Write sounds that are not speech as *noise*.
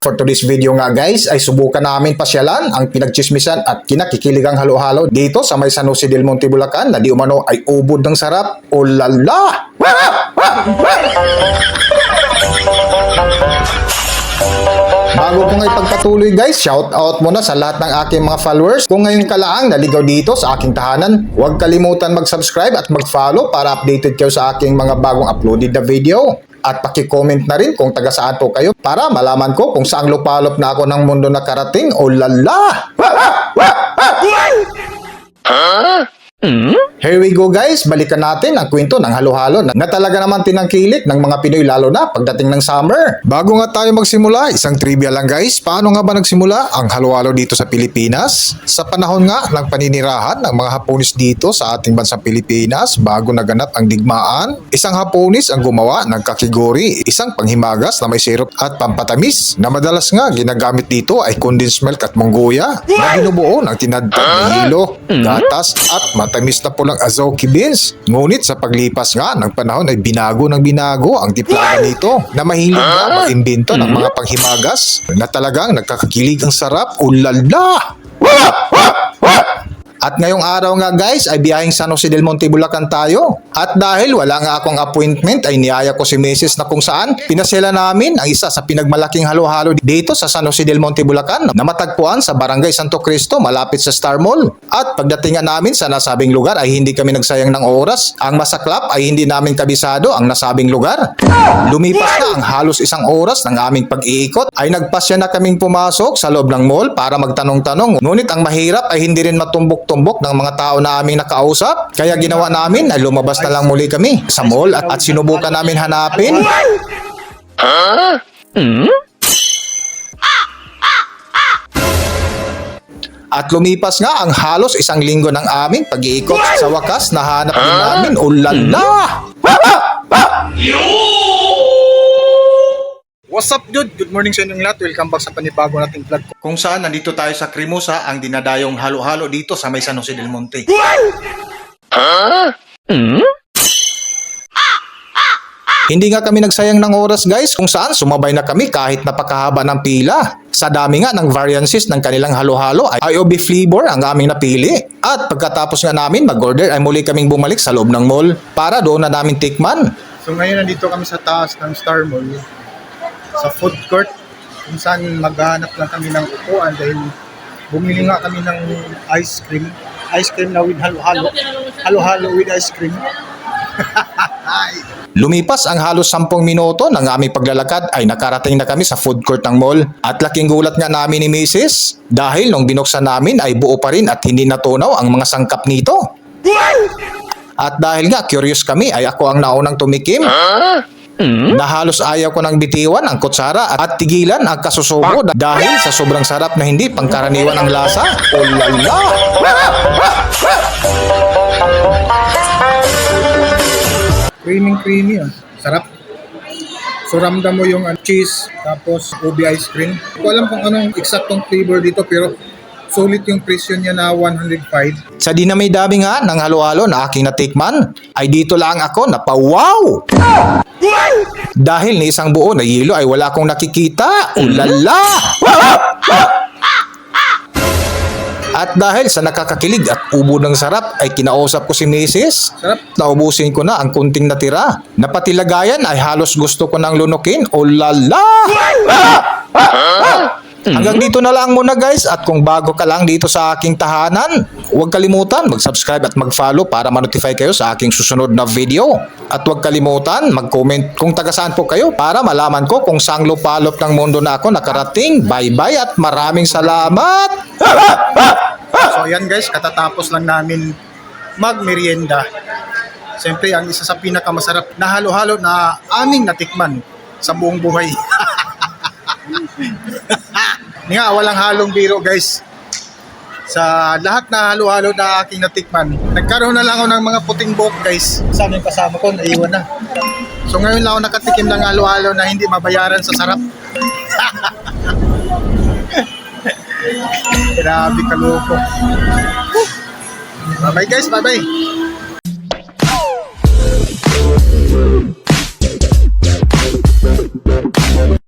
For today's video nga guys ay subukan namin pasyalan ang pinagchismisan at kinakikiligang halo-halo dito sa may San Jose del Monte Bulacan na di umano ay ubod ng sarap. O lala! Bago ko nga ipagpatuloy guys, shout out muna sa lahat ng aking mga followers. Kung ngayon ka lang naligaw dito sa aking tahanan, huwag kalimutan mag-subscribe at mag-follow para updated kayo sa aking mga bagong uploaded na video. At paki-comment na rin kung taga saan po kayo para malaman ko kung saan lupalop na ako ng mundo nakarating o lala! *laughs* Here we go guys, balikan natin ang kwento ng halo-halo na, talaga naman tinangkilik ng mga Pinoy lalo na pagdating ng summer. Bago nga tayo magsimula, isang trivia lang guys, paano nga ba nagsimula ang halo-halo dito sa Pilipinas? Sa panahon nga ng paninirahan ng mga Haponis dito sa ating bansang Pilipinas bago naganap ang digmaan, isang Haponis ang gumawa ng kakigori, isang panghimagas na may syrup at pampatamis na madalas nga ginagamit dito ay condensed milk at monggoya na binubuo ng tinadtad na hilo, gatas at matamis na pulang azoki beans. Ngunit sa paglipas nga ng panahon ay binago ng binago ang tiplaga nito na mahilig nga mag-imbento ng mga panghimagas na talagang nagkakakilig ang sarap. Ulala! At ngayong araw nga guys ay biyaheng San Jose del Monte Bulacan tayo. At dahil wala nga akong appointment ay niyaya ko si Mrs. na kung saan pinasela namin ang isa sa pinagmalaking halo-halo dito sa San Jose del Monte Bulacan na matagpuan sa Barangay Santo Cristo malapit sa Star Mall. At pagdating namin sa nasabing lugar ay hindi kami nagsayang ng oras. Ang masaklap ay hindi namin kabisado ang nasabing lugar. Lumipas na ang halos isang oras ng aming pag-iikot ay nagpasya na kaming pumasok sa loob ng mall para magtanong-tanong. Ngunit ang mahirap ay hindi rin matumbok-tumbok ng mga tao na aming nakausap. Kaya ginawa namin ay lumabas na lang muli kami sa mall at, at sinubukan namin hanapin. At lumipas nga ang halos isang linggo ng aming pag-iikot. Sa wakas, nahanap din namin, ulala! *laughs* What's up dude? Good morning sa inyong lahat. Welcome back sa panibago nating vlog. Kung saan nandito tayo sa Crimosa, ang dinadayong halo-halo dito sa may San Jose del Monte. Hindi nga kami nagsayang ng oras guys kung saan sumabay na kami kahit napakahaba ng pila. Sa dami nga ng variances ng kanilang halo-halo ay IOB flavor ang aming napili. At pagkatapos nga namin mag-order ay muli kaming bumalik sa loob ng mall para doon na namin tikman. So ngayon nandito kami sa taas ng Star Mall sa food court kung saan maghahanap lang kami ng upuan dahil bumili nga kami ng ice cream. Ice cream na with halo-halo. Halo-halo with ice cream. *laughs* Lumipas ang halos 10 minuto ng aming paglalakad ay nakarating na kami sa food court ng mall. At laking gulat nga namin ni Mrs. dahil nung binuksan namin ay buo pa rin at hindi natunaw ang mga sangkap nito. At dahil nga curious kami ay ako ang naunang tumikim. Na halos ayaw ko nang bitiwan ang kutsara at tigilan ang kasusubo dahil sa sobrang sarap na hindi pangkaraniwan ang lasa. Oh lala! Creamy creamy ah. Sarap. So ramdam mo yung ah, cheese tapos ubi ice cream. Hindi ko alam kung anong eksaktong flavor dito pero sulit yung presyo niya na 105. Sa di na may dami nga ng halo-halo na aking natikman, ay dito lang ako na pa-wow! Dahil ni isang buo na yelo ay wala akong nakikita. Ulala! At dahil sa nakakakilig at ubo ng sarap ay kinausap ko si Mrs. Sarap. Naubusin ko na ang kunting natira. Napatilagayan ay halos gusto ko nang lunukin. Ulala! Hanggang dito na lang muna guys at kung bago ka lang dito sa aking tahanan, huwag kalimutan mag-subscribe at mag-follow para ma-notify kayo sa aking susunod na video. At huwag kalimutan mag-comment kung taga saan po kayo para malaman ko kung saang lupalop ng mundo na ako nakarating. Bye-bye at maraming salamat! *laughs* So yan guys, katatapos lang namin magmerienda. Siyempre, ang isa sa pinakamasarap na halo-halo na aming natikman sa buong buhay. *laughs* *laughs* Nga, walang halong biro guys. Sa lahat na halo-halo na aking natikman, nagkaroon na lang ako ng mga puting buhok guys. Sana yung kasama ko, naiwan na. So ngayon lang ako nakatikim ng halo-halo na hindi mabayaran sa sarap. *laughs* Grabe kaloko. Bye-bye guys, bye-bye.